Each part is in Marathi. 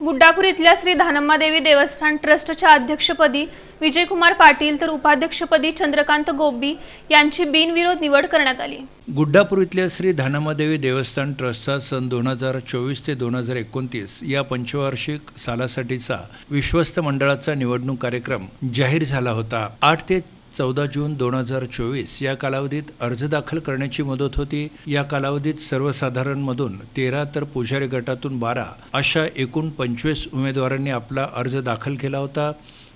गुड्डापूर इथल्या श्री धानम्मादेवी देवस्थान ट्रस्टच्या अध्यक्षपदी विजयकुमार पाटील तर उपाध्यक्षपदी चंद्रकांत गोब्बी यांची बिनविरोध निवड करण्यात आली. गुड्डापूर इथल्या श्री धानम्मादेवी देवस्थान ट्रस्टचा सन दोन हजार चोवीस ते दोन हजार एकोणतीस या पंचवार्षिक सालासाठीचा विश्वस्त मंडळाचा निवडणूक कार्यक्रम जाहीर झाला होता. आठ ते चौदा जून दोन हजार चोवीस या कालावधीत अर्ज दाखल करण्याची मुदत होती. या कालावधीत सर्वसाधारणमधून तेरा तर पुजारी गटातून बारा अशा एकूण पंचवीस उमेदवारांनी आपला अर्ज दाखल केला होता.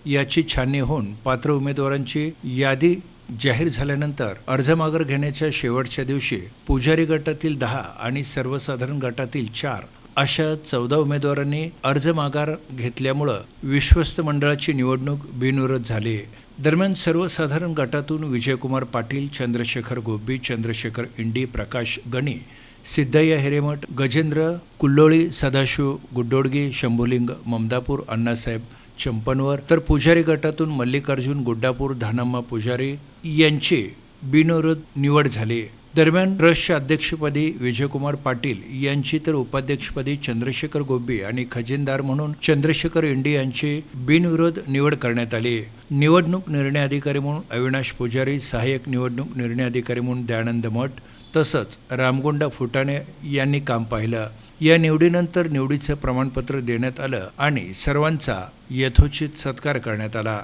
याची छाननी होऊन पात्र उमेदवारांची यादी जाहीर झाल्यानंतर अर्ज माघार घेण्याच्या शेवटच्या दिवशी पुजारी गटातील दहा आणि सर्वसाधारण गटातील चार अशा चौदा उमेदवारांनी अर्ज माघार घेतल्यामुळं विश्वस्त मंडळाची निवडणूक बिनविरोध झाली. दरम्यान सर्वसाधारण गटातून विजयकुमार पाटील चंद्रशेखर गोब्बी चंद्रशेखर इंडी प्रकाश गणी सिद्धय्या हेरेमठ गजेंद्र कुल्लोळी सदाशिव गुड्डोडगी शंभुलिंग ममदापूर अण्णासाहेब चंपनवर तर पुजारी गटातून मल्लिकार्जुन गुड्डापूर धानम्मा पुजारी यांची बिनविरोध निवड झाली. दरम्यान ट्रस्टच्या अध्यक्षपदी विजयकुमार पाटील यांची तर उपाध्यक्षपदी चंद्रशेखर गोब्बी आणि खजिनदार म्हणून चंद्रशेखर इंडी यांची बिनविरोध निवड करण्यात आली. निवडणूक निर्णय अधिकारी म्हणून अविनाश पुजारी सहाय्यक निवडणूक निर्णय अधिकारी म्हणून दयानंद मठ तसंच रामगोंडा फुटाणे यांनी काम पाहिलं. या निवडीनंतर निवडीचं प्रमाणपत्र देण्यात आलं आणि सर्वांचा यथोचित सत्कार करण्यात आला.